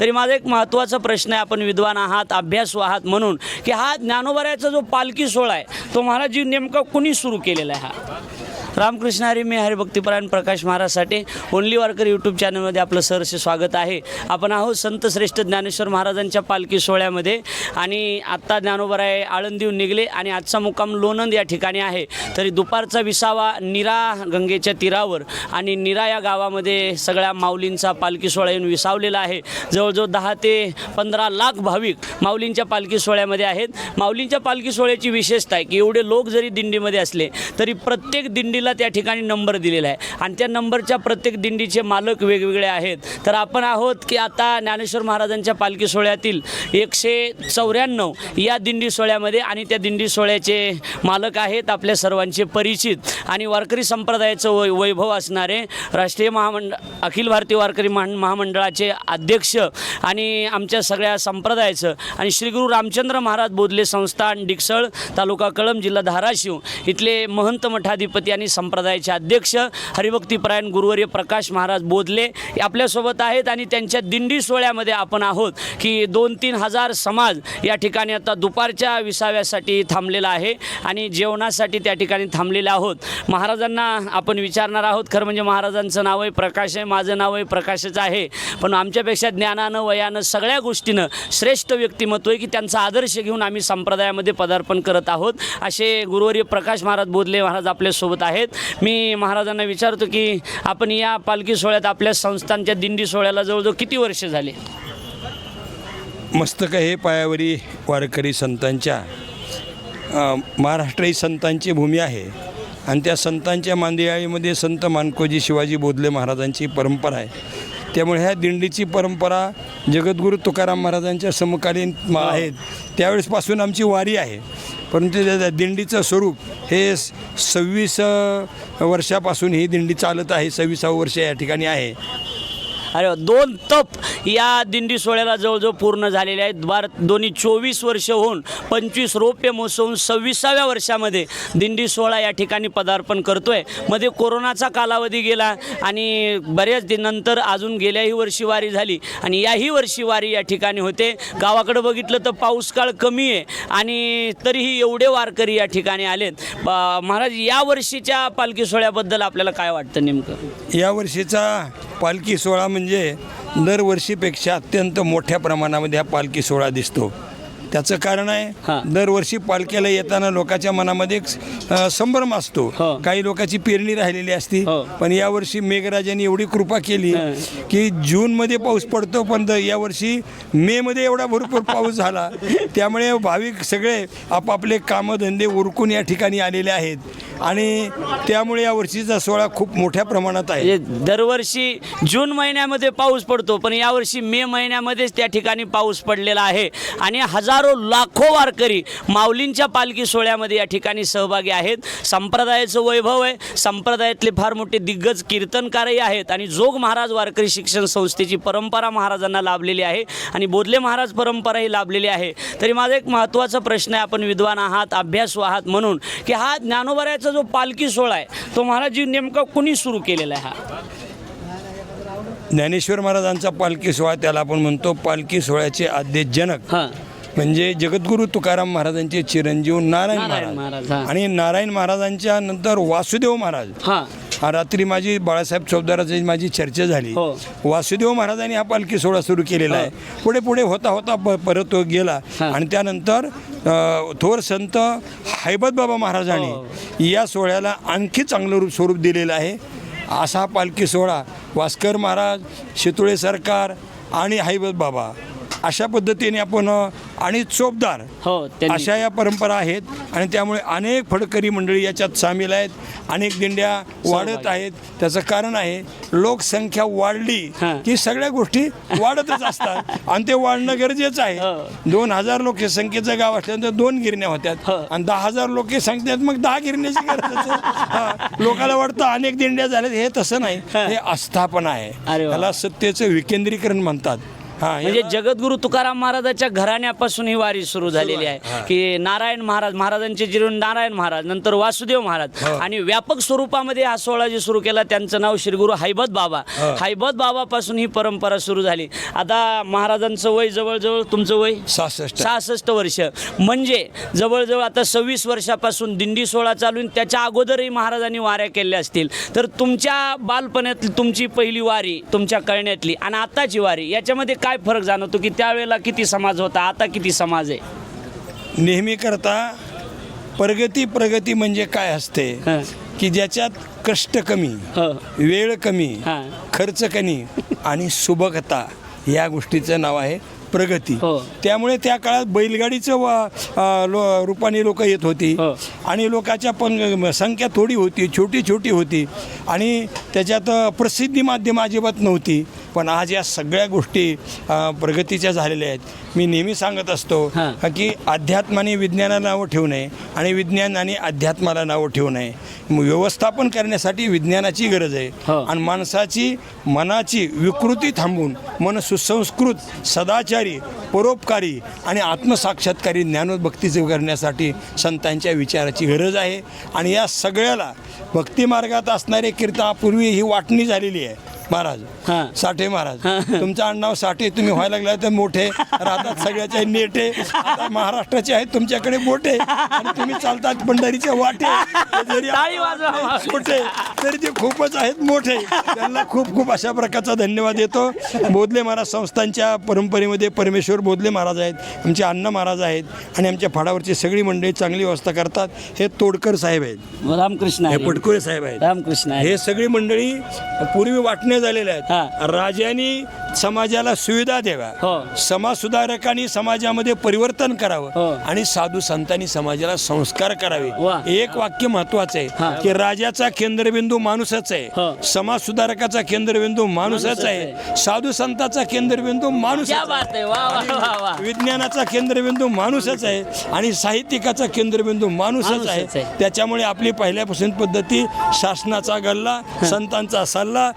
तरी माझा एक महत्त्वाचा प्रश्न आहे आपण विद्वान आहात अभ्यासू आहात म्हणून की हा ज्ञानोबऱ्याचा जो पालखी सोहळा आहे तो महाराजजी नेमका कुणी सुरू केलेला आहे हा? रामकृष्ण हरी मी हरिभक्तीपरायण प्रकाश महाराजसाठी ओनली वारकर यूट्यूब चॅनलमध्ये आपलं सहर्ष स्वागत आहे. आपण आहोत संत श्रेष्ठ ज्ञानेश्वर महाराजांच्या पालखी सोहळ्यामध्ये आणि आत्ता ज्ञानोबराय आळंदीहून निघले आणि आजचा मुक्काम लोणंद या ठिकाणी आहे. तरी दुपारचा विसावा निरा गंगेच्या तीरावर आणि निरा या गावामध्ये सगळ्या माऊलींचा पालखी सोहळा येऊन विसावलेला आहे. जवळजवळ दहा ते पंधरा लाख भाविक माऊलींच्या पालखी सोहळ्यामध्ये आहेत. माऊलींच्या पालखी सोहळ्याची विशेषता आहे की एवढे लोक जरी दिंडीमध्ये असले तरी प्रत्येक दिंडीला त्या ठिकाणी नंबर दिलेला आहे. आणि त्या नंबरच्या प्रत्येक दिंडीचे मालक वेगवेगळे आहेत. तर आपण आहोत की आता ज्ञानेश्वर महाराजांच्या पालखी सोहळ्यातील एकशे चौऱ्याण्णव या दिंडी सोहळ्यामध्ये आणि त्या दिंडी सोहळ्याचे मालक आहेत आपल्या सर्वांचे परिचित आणि वारकरी संप्रदायाचं वै वैभव असणारे राष्ट्रीय महामंडळ अखिल भारतीय वारकरी महा महामंडळाचे अध्यक्ष आणि आमच्या सगळ्या संप्रदायाचं आणि श्री गुरु रामचंद्र महाराज बोधले संस्थान डिकसळ तालुका कळम जिल्हा धाराशिव. इथले महंत मठाधिपती आणि संप्रदायाचे अध्यक्ष हरिभक्तीपरायण गुरुवर्य प्रकाश महाराज बोधले हे आपल्यासोबत आहेत आणि त्यांच्या दिंडी सोहळ्यामध्ये आपण आहोत की दोन तीन हजार समाज या ठिकाणी आता दुपारच्या विसाव्यासाठी थांबलेला आहे आणि जेवणासाठी त्या ठिकाणी थांबलेले आहोत. महाराजांना आपण विचारणार आहोत. खरं म्हणजे महाराजांचं नाव आहे प्रकाश आहे माझं नाव आहे प्रकाशच आहे. पण आमच्यापेक्षा ज्ञानानं वयानं सगळ्या गोष्टीनं श्रेष्ठ व्यक्तिमत्व आहे की त्यांचा आदर्श घेऊन आम्ही संप्रदायामध्ये पदार्पण करत आहोत. असे गुरुवर्य प्रकाश महाराज बोधले. महाराज आपल्यासोबत आहेत. मी महाराजांना विचारतो की आपण या पालखी सोहळ्यात आपल्या संस्थांच्या दिंडी सोहळ्याला जवळजवळ किती वर्ष झाले? मस्तक हे पायावरी वारकरी संतांच्या. महाराष्ट्र ही संतांची भूमी आहे. आणि त्या संतांच्या मांदियाळीमध्ये संत मानकोजी शिवाजी बोधले महाराजांची परंपरा आहे. त्यामुळे ह्या दिंडीची परंपरा जगद्गुरू तुकाराम महाराजांच्या समकालीन आहेत. त्यावेळेसपासून आमची वारी आहे. परंतु दिंडीचं स्वरूप हे स- सव्वीस वर्षापासून ही दिंडी चालत आहे. सव्वीसावं वर्ष या ठिकाणी आहे. अरे दोन तप या दिंडी सोहळ्याला जवळजवळ पूर्ण झालेले आहेत. बार दोन्ही चोवीस वर्ष होऊन पंचवीस रौप्य महोत्सव होऊन सव्वीसाव्या वर्षामध्ये दिंडी सोहळा या ठिकाणी पदार्पण करतो आहे मध्ये कोरोनाचा कालावधी गेला आणि बऱ्याच दिनंतर अजून गेल्याही वर्षी वारी झाली आणि याही वर्षी वारी या ठिकाणी होते. गावाकडं बघितलं तर पाऊस काळ कमी आहे आणि तरीही एवढे वारकरी या ठिकाणी आलेत. महाराज या वर्षीच्या पालखी सोहळ्याबद्दल आपल्याला काय वाटतं नेमकं? या वर्षीचा पालखी सोहळा म्हणजे दरवर्षीपेक्षा अत्यंत मोठ्या प्रमाणामध्ये हा पालखी सोहळा दिसतो त्याचं कारण आहे. दरवर्षी पालखीला येताना लोकांच्या मनामध्ये एक संभ्रम असतो हो. काही लोकांची पेरणी राहिलेली असती हो. पण यावर्षी मेघराजांनी एवढी कृपा केली. की जूनमध्ये पाऊस पडतो पण यावर्षी मेमध्ये एवढा भरपूर पाऊस झाला त्यामुळे भाविक सगळे आपापले कामधंदे उरकून या ठिकाणी आलेले आहेत आणि त्यामुळे यावर्षीचा सोहळा खूप मोठ्या प्रमाणात आहे. दरवर्षी जून महिन्यामध्ये पाऊस पडतो पण यावर्षी मे महिन्यामध्येच त्या ठिकाणी पाऊस पडलेला आहे. आणि हजारो लाखो वारकरी माऊलींच्या पालखी सोहळ्यामध्ये या ठिकाणी सहभागी आहेत. संप्रदायाचं वैभव आहे. संप्रदायातले फार मोठे दिग्गज कीर्तनकारही आहेत आणि जोग महाराज वारकरी शिक्षण संस्थेची परंपरा महाराजांना लाभलेली आहे आणि बोधले महाराज परंपराही लाभलेली आहे. तरी माझा एक महत्त्वाचा प्रश्न आहे आपण विद्वान आहात अभ्यासू आहात म्हणून की हा ज्ञानोबऱ्याचा जो पालखी सोहळा आहे तो महाराजजी नेमका कुणी सुरू केलेला आहे हा? ज्ञानेश्वर महाराजांचा पालखी सोहळा त्याला आपण म्हणतो पालखी सोहळ्याचे आद्य जनक. हां. म्हणजे जगद्गुरू तुकाराम महाराजांचे चिरंजीव नारायण नारायण महाराज. महाराज, हा. आणि नारायण महाराजांच्या नंतर वासुदेव महाराज. हा. रात्री माझी बाळासाहेब चौदाराची माझी चर्चा झाली हो. वासुदेव महाराजांनी हा पालखी सोहळा सुरू केलेला आहे पुढे पुढे होता होता प- परत तो गेला हा. आणि त्यानंतर थोर संत हैबत बाबा हो. महाराजांनी या सोहळ्याला आणखी चांगलं रूप स्वरूप दिलेलं आहे असा हा पालखी सोहळा वास्कर महाराज शितुळे सरकार आणि हैबत बाबा अशा पद्धतीने आपण आणि चोपदार हो अशा या परंपरा आहेत आणि त्यामुळे अनेक फडकरी मंडळी याच्यात सामील आहेत अनेक दिंड्या वाढत आहेत त्याचं कारण आहे लोकसंख्या वाढली. की सगळ्या गोष्टी वाढतच असतात आणि ते वाढणं गरजेचं आहे हो. दोन हजार लोकसंख्येचं गाव असल्यानंतर दोन गिरण्या होत्यात हो. आणि दहा हजार लोकसंख्येत मग दहा गिरण्याची गरज. लोकांना वाटतं अनेक दिंड्या झाल्यात हे तसं नाही हां. आस्थापना आहे. त्याला सत्तेचं विकेंद्रीकरण म्हणतात म्हणजे जगद्गुरु तुकाराम महाराजाच्या घराण्यापासून ही वारी सुरू झालेली आहे की नारायण महाराज महाराजांचे जिरून नारायण महाराज नंतर वासुदेव महाराज हो. आणि व्यापक स्वरूपामध्ये हा सोहळा जे सुरू केला त्यांचं नाव श्री गुरु हैबत बाबा. हो. हैबत बाबापासून ही परंपरा सुरू झाली. आता महाराजांचं वय जवळजवळ तुमचं वय? सहासष्ट. सहासष्ट वर्ष. म्हणजे जवळजवळ आता सव्वीस वर्षापासून दिंडी सोहळा चालून त्याच्या अगोदरही महाराजांनी वाऱ्या केल्या असतील. तर तुमच्या बालपणातली तुमची पहिली वारी तुमच्या कळण्यातली आणि आताची वारी याच्यामध्ये काय फरक जाणवतो की त्यावेळेला किती समाज होता आता किती समाज आहे नेहमी करता प्रगती प्रगती म्हणजे काय असते. की ज्याच्यात कष्ट कमी. वेळ कमी. खर्च कमी आणि सुबकता या गोष्टीचं नाव आहे प्रगती हो. त्यामुळे त्या काळात बैलगाडीचं लो रूपाने लोक येत होती हो. आणि लोकांच्या पण संख्या थोडी होती छोटी छोटी होती आणि त्याच्यात प्रसिद्धी माध्यम अजिबात नव्हती पण आज या सगळ्या गोष्टी प्रगतीच्या झालेल्या आहेत. मी नेहमी सांगत असतो. की अध्यात्माने विज्ञानाला नावं ठेवू नये आणि विज्ञानाने अध्यात्माला नावं ठेवू नये. व्यवस्थापन करण्यासाठी विज्ञानाची गरज आहे. हो. आणि माणसाची मनाची विकृती थांबवून मन सुसंस्कृत सदाचारी परोपकारी आणि आत्मसाक्षात्कारी ज्ञानोभक्तीचे करण्यासाठी संतांच्या विचाराची गरज आहे. आणि या सगळ्याला भक्तिमार्गात असणारे कीर्तन पूर्वी ही वाटणी झालेली आहे. महाराज. साठे महाराज. तुमचं आडनाव साठे तुम्ही व्हायला लागला तर मोठे. राहतात सगळ्याचे नेटे. आता महाराष्ट्राचे आहेत तुमच्याकडे मोठे. आणि तुम्ही चालतात पंढरीचे वाटे. जरी. छोटे तरी ते खूपच आहेत मोठे. त्यांना खूप खूप अशा प्रकारचा धन्यवाद देतो. बोधले महाराज संस्थांच्या परंपरेमध्ये परमेश्वर बोधले महाराज आहेत. आमचे अण्णा महाराज आहेत. आणि आमच्या फाडावरची सगळी मंडळी चांगली व्यवस्था करतात. हे तोडकर साहेब आहेत. रामकृष्ण हे. पटकुरे साहेब आहेत. रामकृष्ण. हे सगळी मंडळी पूर्वी वाटण्या झालेल्या हा. आहेत राजांनी समाजाला सुविधा द्याव्या हो. समाज सुधारकांनी समाजामध्ये परिवर्तन हो. करावं आणि साधू संतांनी समाजाला संस्कार करावे. एक वाक्य महत्वाचं हा. आहे की राजाचा केंद्रबिंदू माणूसच हो. आहे समाज सुधारकाचा केंद्रबिंदू माणूसच आहे साधू संताचा केंद्रबिंदू माणूस विज्ञानाचा केंद्रबिंदू माणूसच आहे आणि साहित्यिकाचा केंद्रबिंदू माणूसच आहे. त्याच्यामुळे आपली पहिल्यापासून पद्धती शासनाचा गल्ला संतांचा सल्ला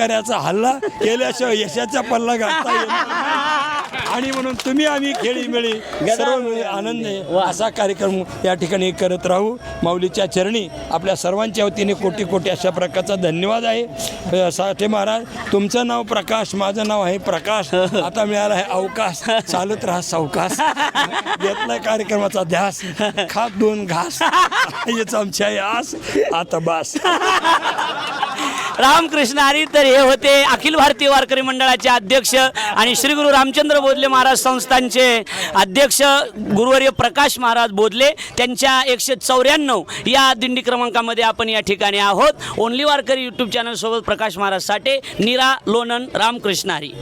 वारकऱ्याचा हल्ला केल्याशिवाय यशाचा पल्ला गाठता नाही. आणि म्हणून तुम्ही आम्ही खेळी मिळी सर्व मिळी. आनंद. असा कार्यक्रम या ठिकाणी करत राहू. माऊलीच्या चरणी आपल्या सर्वांच्या वतीने कोटी कोटी अशा प्रकारचा धन्यवाद आहे. साठे महाराज तुमचं नाव प्रकाश माझं नाव आहे प्रकाश. आता मिळाला आहे अवकाश. चालत राहा सावकाश. घेतलाय कार्यक्रमाचा ध्यास. खात दोन घास. हेच आमची आहे आस. आता बास. रामकृष्ण हरी तर हे होते. अखिल भारतीय वारकरी मंडळाचे अध्यक्ष आणि श्री गुरु रामचंद्र बोधले महाराज संस्थांचे अध्यक्ष गुरुवर्य प्रकाश महाराज बोधले. त्यांच्या एकशे चौऱ्याण्णव या दिंडी क्रमांकामध्ये आपण या ठिकाणी आहोत. ओनली वारकरी यूट्यूब चॅनलसोबत प्रकाश महाराज साठे नीरा लोणन रामकृष्ण हरी.